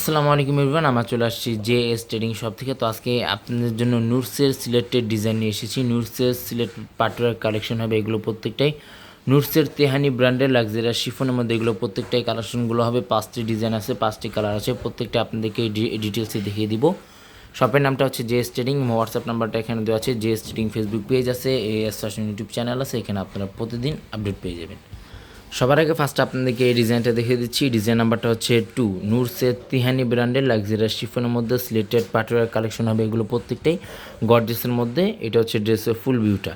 আসসালামু আলাইকুম ইরফান আমার চলে আসছি জে এস ট্রেডিং শপ থেকে। তো আজকে আপনাদের জন্য নুটসের সিলেক্টেড ডিজাইন নিয়ে এসেছি। নুটসের সিলেক্ট পাটওয়ার কালেকশন হবে এগুলো প্রত্যেকটাই। নুটসের তেহানি ব্র্যান্ডের লাক্সারিয়াস শিফনের মধ্যে এগুলো প্রত্যেকটাই কালেকশনগুলো হবে। পাঁচটি ডিজাইন আছে, পাঁচটি কালার আছে। প্রত্যেকটা আপনাদেরকে ডিটেলসে দেখিয়ে দিব। শপের নামটা হচ্ছে জে এস ট্রেডিং হোয়াটসঅ্যাপ নাম্বারটা এখানে দেওয়া আছে। J S trading Facebook page আছে এ এস ইউটিউব চ্যানেল আছে। এখানে আপনারা প্রতিদিন আপডেট পেয়ে যাবেন। সবার আগে ফার্স্ট আপনাদেরকে এই ডিজাইনটা দেখে দিচ্ছি। ডিজাইন নাম্বারটা হচ্ছে টু নূর সেট তিহানি ব্র্যান্ডের লাক্সারিয়াস শিফনের মধ্যে সিলেটেড পাটওয়ার কালেকশন হবে এগুলো প্রত্যেকটাই। গডরেসের মধ্যে। এটা হচ্ছে ড্রেসের ফুল ভিউটা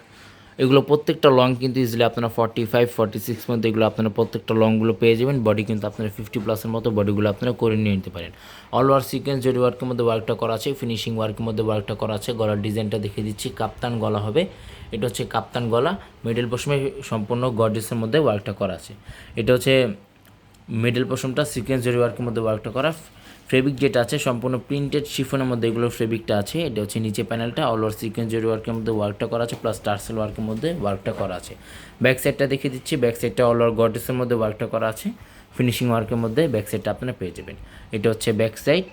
এগুলো প্রত্যেকটা লং কিন্তু ইজিলি আপনারা ফর্টি ফাইভ ফর্টি সিক্স মধ্যে এগুলো আপনারা প্রত্যেকটা লংগুলো পেয়ে যাবেন। বডি কিন্তু আপনারা ফিফটি প্লাসের মতো বডিগুলো আপনারা করে নিয়ে নিতে পারেন। অল ওয়ার সিকোয়েন্স জরি ওয়ার্কের মধ্যে ওয়ার্কটা করা আছে ফিনিশিং ওয়ার্কের মধ্যে ওয়ার্কটা করা আছে। গলার ডিজাইনটা দেখিয়ে দিচ্ছি, কাপ্তান গলা হবে। এটা হচ্ছে কাপ্তান গলা মিডল পশমে সম্পূর্ণ গডরেসের মধ্যে ওয়ার্কটা করা আছে। এটা হচ্ছে মিডল পশমটা সিকোয়েন্স জরি ওয়ার্কের মধ্যে ওয়ার্কটা করা। ফেব্রিক যেটা আছে, সম্পূর্ণ প্রিন্টেড শিফনের মধ্যে এগুলো ফেব্রিকটা আছে। এটা হচ্ছে নিচে প্যানেলটা অল ওভার সিকোয়েন্স জরি ওয়ার্কের মধ্যে ওয়ার্কটা করা আছে প্লাস টার্সেল ওয়ার্কের মধ্যে ওয়ার্কটা করা আছে। ব্যাক সাইডটা দেখিয়ে দিচ্ছি ব্যাক সাইডটা অল ওভার গডরেসের মধ্যে ওয়ার্কটা করা আছে। ফিনিশিং ওয়ার্কের মধ্যে ব্যাক সাইডটা আপনারা পেয়ে যাবেন। এটা হচ্ছে ব্যাক সাইড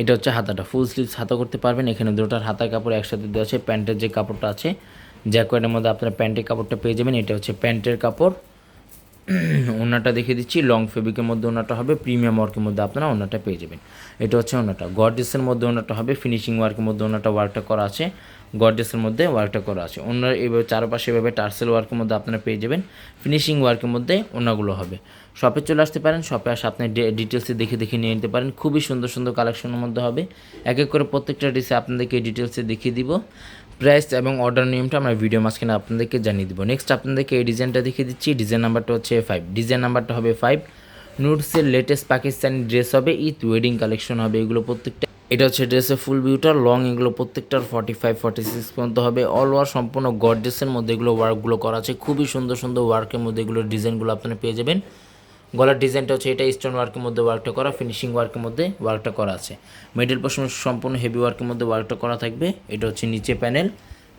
এটা হচ্ছে হাতাটা। ফুল স্লিভস হাতা করতে পারবেন, এখানে দুটোর হাতার কাপড় একসাথে দেওয়া আছে, প্যান্টের যে কাপড়টা আছে জ্যাকোয়েটের মধ্যে আপনারা প্যান্টের কাপড়টা পেয়ে যাবেন। এটা হচ্ছে প্যান্টের কাপড়। ওনাটা দেখিয়ে দিচ্ছি। লং ফেব্রিকের মধ্যে ওনাটা হবে প্রিমিয়াম ওয়ার্কের মধ্যে আপনারা ওনাটা পেয়ে যাবেন। এটা হচ্ছে ওনাটা। গডরেসের মধ্যে ওনাটা হবে ফিনিশিং ওয়ার্কের মধ্যে ওনাটা ওয়ার্কটা করা আছে। গডরেসের মধ্যে ওয়ার্কটা করা আছে। ওনার এভাবে চারপাশে এভাবে টার্সেল ওয়ার্কের মধ্যে আপনারা পেয়ে যাবেন। ফিনিশিং ওয়ার্কের মধ্যে ওনাগুলো হবে। শপে চলে আসতে পারেন শপে আসে আপনি ডিটেলসে দেখে দেখে নিয়ে নিতে পারেন। খুবই সুন্দর সুন্দর কালেকশনের মধ্যে হবে। এক এক করে প্রত্যেকটা ডিসে আপনাদেরকে ডিটেলসে দেখিয়ে দিব। প্রাইস এবং অর্ডার নিয়মটা আমরা ভিডিও মাঝখানে আপনাদেরকে জানিয়ে দিব। নেক্সট আপনাদেরকে এই ডিজাইনটা দেখিয়ে দিচ্ছি। ডিজাইন নাম্বারটা হচ্ছে ফাইভ ডিজাইন নাম্বারটা হবে ফাইভ নুডসের লেটেস্ট পাকিস্তানি ড্রেস হবে ইথ ওয়েডিং কালেকশন হবে, এগুলো প্রত্যেকটা এটা হচ্ছে ড্রেসের ফুল ভিউটার লং এগুলো প্রত্যেকটার ফর্টি ফাইভ ফর্টি সিক্স পর্যন্ত হবে। অল ওয়ার সম্পূর্ণ গডরেসের মধ্যে এগুলো ওয়ার্কগুলো করা আছে। খুবই সুন্দর সুন্দর ওয়ার্কের মধ্যে এগুলো ডিজাইনগুলো আপনারা পেয়ে যাবেন। গলার ডিজাইনটা হচ্ছে এটা স্টোন ওয়ার্কের মধ্যে ওয়ার্কটা করা ফিনিশিং ওয়ার্কের মধ্যে ওয়ার্কটা করা আছে। মিডল পোর্শন সম্পূর্ণ হেভি ওয়ার্কের মধ্যে ওয়ার্কটা করা থাকবে। এটা হচ্ছে নিচে প্যানেল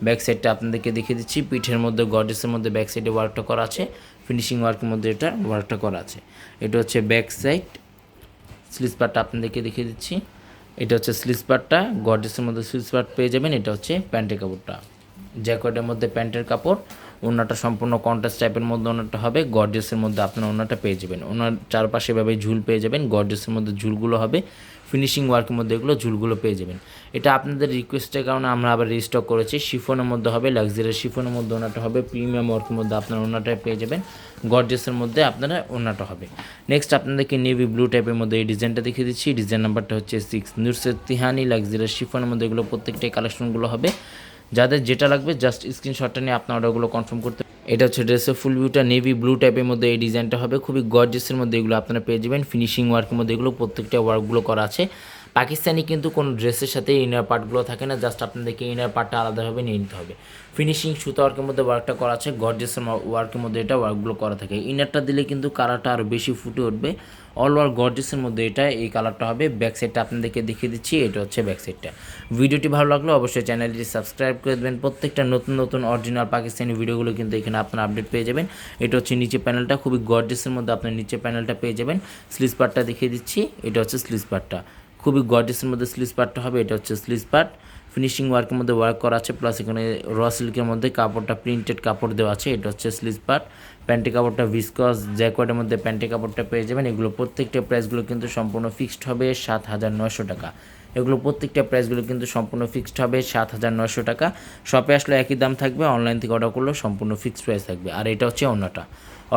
ব্যাক সাইডটা আপনাদেরকে দেখিয়ে দিচ্ছি। পিঠের মধ্যে গডেসের মধ্যে ব্যাক সাইডে ওয়ার্কটা করা আছে। ফিনিশিং ওয়ার্কের মধ্যে এটা ওয়ার্কটা করা আছে। এটা হচ্ছে ব্যাক সাইড স্লিস পার্টটা আপনাদেরকে দেখিয়ে দিচ্ছি। এটা হচ্ছে স্লিস পার্টটা গডেসের মধ্যে স্লিস পার্ট পেয়ে যাবেন। এটা হচ্ছে প্যান্টের কাপড়টা। জ্যাকেটের মধ্যে প্যান্টের কাপড়। ওনাটা সম্পূর্ণ কন্ট্রাস্ট টাইপের মধ্যে ওনাটা হবে গডরেসের মধ্যে আপনার ওনাটা পেয়ে যাবেন। ওনার চারপাশে এভাবে ঝুল পেয়ে যাবেন গডরেসের মধ্যে ঝুলগুলো হবে ফিনিশিং ওয়ার্কের মধ্যে এগুলো ঝুলগুলো পেয়ে যাবেন। এটা আপনাদের রিকোয়েস্টের কারণে আমরা আবার রিস্টক করেছি, শিফনের মধ্যে হবে লাক্সারিয়াস শিফনের মধ্যে ওনাটা হবে প্রিমিয়াম ওয়ার্কের মধ্যে আপনার ওনাটা পেয়ে যাবেন গডরেসের মধ্যে আপনারা ওনাটা হবে। নেক্সট আপনাদেরকে নেভি ব্লু টাইপের মধ্যে এই ডিজাইনটা দেখিয়ে দিচ্ছি ডিজাইন নাম্বারটা হচ্ছে সিক্স নুরসের তিহানি লাক্সারিয়াস শিফনের মধ্যে এগুলো প্রত্যেকটাই কালেকশনগুলো হবে। যাদের যেটা লাগবে জাস্ট স্ক্রিনশটটা নিয়ে আপনার অর্ডারগুলো কনফার্ম করতে এটা হচ্ছে ড্রেসের ফুল ভিউটা নেভি ব্লু টাইপের মধ্যে এই ডিজাইনটা হবে। খুবই গর্জেসের মধ্যে এগুলো আপনারা পেয়ে যাবেন। ফিনিশিং ওয়ার্কের মধ্যে এগুলো প্রত্যেকটা ওয়ার্কগুলো করা আছে। পাকিস্তানি কিন্তু কোনো ড্রেসের সাথে ইনার পার্টগুলো থাকে না জাস্ট আপনাদেরকে ইনার পার্টটা আলাদাভাবে নিয়ে নিতে হবে। ফিনিশিং সুতা ওয়ার্কের মধ্যে ওয়ার্কটা করা আছে গর্জেসের ওয়ার্কের মধ্যে এটা ওয়ার্কগুলো করা থাকে। ইনারটা দিলে কিন্তু কালারটা আরও বেশি ফুটে উঠবে। অল ওয়ার গর্জেসের মধ্যে এটা, এই কালারটা হবে। ব্যাক সাইডটা আপনাদেরকে দেখিয়ে দিচ্ছি, এটা হচ্ছে ব্যাক সাইডটা ভিডিওটি ভালো লাগলে অবশ্যই চ্যানেলটি সাবস্ক্রাইব করে দেবেন। প্রত্যেকটা নতুন নতুন অরিজিনাল পাকিস্তানি ভিডিওগুলো কিন্তু এখানে আপনারা আপডেট পেয়ে যাবেন। এটা হচ্ছে নিচে প্যানেলটা খুবই গর্জেসের মধ্যে আপনার নিচে প্যানেলটা পেয়ে যাবেন। স্লিস পার্টটা দেখিয়ে দিচ্ছি, এটা হচ্ছে স্লিস পার্টটা খুবই গর্জেসের মধ্যে স্লিস পার্টটা হবে, এটা হচ্ছে স্লিস পার্ট ফিনিশিং ওয়ার্কের মধ্যে ওয়ার্ক করা আছে প্লাস এখানে র সিল্কের মধ্যে কাপড়টা প্রিন্টেড কাপড় দেওয়া আছে, এটা হচ্ছে স্লিজ পার্ট প্যান্টি কাপড়টা ভিসকস জ্যাকোয়ার্ডের মধ্যে প্যান্টি কাপড়টা পেয়ে যাবেন। এগুলো প্রত্যেকটা প্রাইসগুলো কিন্তু সম্পূর্ণ ফিক্সড হবে সাত হাজার নয়শো টাকা। এগুলো প্রত্যেকটা প্রাইসগুলো কিন্তু সম্পূর্ণ ফিক্সড হবে সাত হাজার নয়শো টাকা। শপে আসলে একই দাম থাকবে অনলাইন থেকে অর্ডার করলেও সম্পূর্ণ ফিক্সড প্রাইস থাকবে। আর এটা হচ্ছে ওনাটা।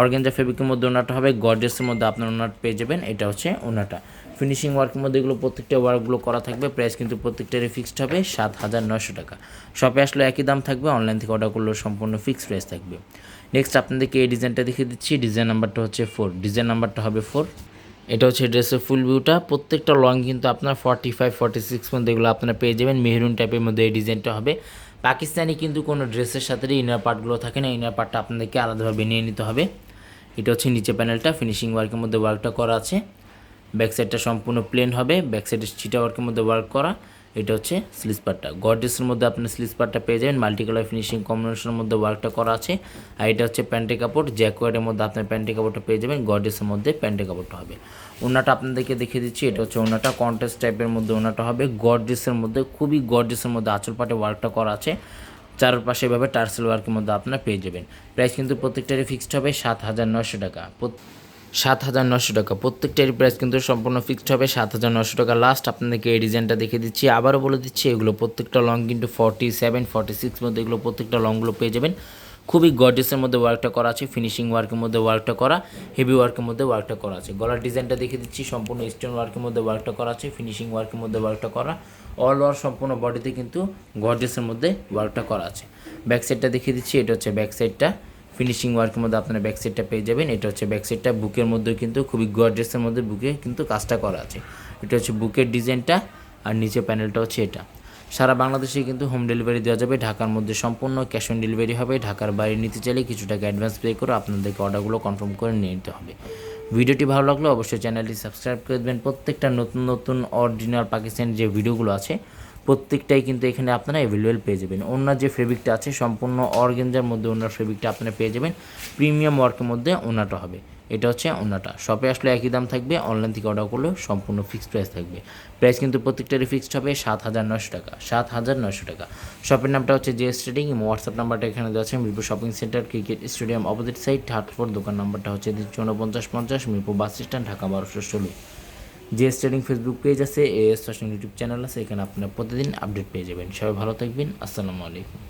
অর্গেঞ্জা ফেব্রিকের মধ্যে ওনাটা হবে গর্জেসের মধ্যে আপনার ওনার পেয়ে যাবেন, এটা হচ্ছে ওনাটা। ফিনিশিং ওয়ার্কের মধ্যে এগুলো প্রত্যেকটা ওয়ার্কগুলো করা থাকবে। প্রাইস কিন্তু প্রত্যেকটারই ফিক্সড হবে, সাত হাজার নয়শো টাকা। শপে আসলে একই দাম থাকবে অনলাইন থেকে অর্ডার করলেও সম্পূর্ণ ফিক্সড প্রাইস থাকবে। নেক্সট আপনাদেরকে এই ডিজাইনটা দেখিয়ে দিচ্ছি। ডিজাইন নাম্বারটা হচ্ছে ফোর ডিজাইন নাম্বারটা হবে ফোর এটা হচ্ছে ড্রেসের ফুল ভিউটা প্রত্যেকটা লং কিন্তু আপনার ফর্টি ফাইভ ফর্টি সিক্স মধ্যে এগুলো আপনারা পেয়ে যাবেন। মেহরুন টাইপের মধ্যে এই ডিজাইনটা হবে। পাকিস্তানি কিন্তু কোনো ড্রেসের সাথে ইনার পার্টগুলো থাকে না। ইনার পার্টটা আপনাদেরকে আলাদাভাবে নিয়ে নিতে হবে। এটা হচ্ছে নিচে প্যানেলটা ফিনিশিং ওয়ার্কের মধ্যে ওয়ার্কটা করা আছে। ব্যাক সাইডটা সম্পূর্ণ প্লেন হবে ব্যাক সাইডে ওয়ার্কের মধ্যে ওয়ার্ক করা, এটা হচ্ছে স্লিজ পার্টটা গর্জেসের মধ্যে আপনি স্লিজ পার্টটা পেয়ে যাবেন মাল্টি কালার ফিনিশিং কম্বিনেশনের মধ্যে ওয়ার্কটা করা আছে। আর এটা হচ্ছে প্যান্টের কাপড় জ্যাকোয়ারের মধ্যে আপনার প্যান্টের কাপড়টা পেয়ে যাবেন গর্জেসের মধ্যে প্যান্টের কাপড়টা হবে। ওনাটা আপনাদেরকে দেখিয়ে দিচ্ছি, এটা হচ্ছে ওনাটা কন্টেস্ট টাইপের মধ্যে ওনাটা হবে। গর্জেসের মধ্যে, খুবই গর্জেসের মধ্যে আঁচল পাটে ওয়ার্কটা করা আছে। চারপাশে এভাবে টার্সেল ওয়ার্কের মধ্যে আপনার পেয়ে যাবেন। প্রাইস কিন্তু প্রত্যেকটারই ফিক্সড হবে, সাত হাজার নশো টাকা। সাত হাজার নশো টাকা। প্রত্যেকটারই প্রাইস কিন্তু সম্পূর্ণ ফিক্সড হবে, সাত হাজার নশো টাকা। লাস্ট আপনাদেরকে এই ডিজাইনটা দেখে দিচ্ছি। আবারও বলে দিচ্ছি, এগুলো প্রত্যেকটা লং কিন্তু ফর্টি সেভেন ফর্টি সিক্স মধ্যে এগুলো প্রত্যেকটা লংগুলো পেয়ে যাবেন। খুবই গর্জেসের মধ্যে ওয়ার্কটা করা আছে ফিনিশিং ওয়ার্কের মধ্যে ওয়ার্কটা করা হেভি ওয়ার্কের মধ্যে ওয়ার্কটা করা আছে। গলার ডিজাইনটা দেখে দিচ্ছি, সম্পূর্ণ স্টোন ওয়ার্কের মধ্যে ওয়ার্কটা করা আছে ফিনিশিং ওয়ার্কের মধ্যে ওয়ার্কটা করা। অল ওয়ার সম্পূর্ণ বডিতে কিন্তু গর্জেসের মধ্যে ওয়ার্কটা করা আছে। ব্যাক সাইডটা দেখিয়ে দিচ্ছি, এটা হচ্ছে ব্যাক সাইডটা ফিনিশিং ওয়ার্কের মধ্যে আপনারা ব্যাক সাইডটা পেয়ে যাবেন। এটা হচ্ছে ব্যাক সাইডটা বুকের মধ্যে কিন্তু খুবই গর্জেসের মধ্যে বুকে কিন্তু কাজটা করা আছে। এটা হচ্ছে বুকের ডিজাইনটা আর নিচে প্যানেলটা হচ্ছে এটা। সারা বাংলাদেশে কিন্তু হোম ডেলিভারি দেওয়া যাবে। ঢাকার মধ্যে সম্পূর্ণ ক্যাশ অন ডেলিভারি হবে। ঢাকার বাইরে নিতে চাইলে কিছু টাকা অ্যাডভান্স পে করে আপনাদেরকে অর্ডারগুলো কনফার্ম করে নিয়ে নিতে হবে। ভিডিওটি ভালো লাগলে অবশ্যই চ্যানেলটি সাবস্ক্রাইব করে দেবেন। প্রত্যেকটা নতুন নতুন অরিজিনাল পাকিস্তান যে ভিডিওগুলো আছে প্রত্যেকটাই কিন্তু এখানে আপনারা অ্যাভেলেবেল পেয়ে যাবেন। ওনার যে ফেব্রিকটা আছে, সম্পূর্ণ অর্গেঞ্জার মধ্যে ওনার ফেব্রিকটা আপনারা পেয়ে যাবেন। প্রিমিয়াম ওয়ার্কের মধ্যে ওনাটা হবে। এটা হচ্ছে ওনাটা। শপে আসলে একই দাম থাকবে অনলাইন থেকে অর্ডার করলেও সম্পূর্ণ ফিক্সড প্রাইস থাকবে। প্রাইস কিন্তু প্রত্যেকটারই ফিক্সড হবে, সাত হাজার নশো টাকা। সাত হাজার নশো টাকা। শপের নামটা হচ্ছে জে স্টেডিং হোয়াটসঅ্যাপ নাম্বারটা এখানে দেওয়া আছে, Mirpur shopping centre cricket stadium opposite side third four দোকান নাম্বারটা হচ্ছে চৌনপঞ্চাশ পঞ্চাশ মিরপুর বাস স্ট্যান্ড ঢাকা বারোশো ষোলো। যে স্টেডিং ফেসবুক পেজ আছে, A S fashion YouTube channel আছে, এখানে আপনারা প্রতিদিন আপডেট পেয়ে যাবেন। সবাই ভালো থাকবেন, আসসালামু আলাইকুম।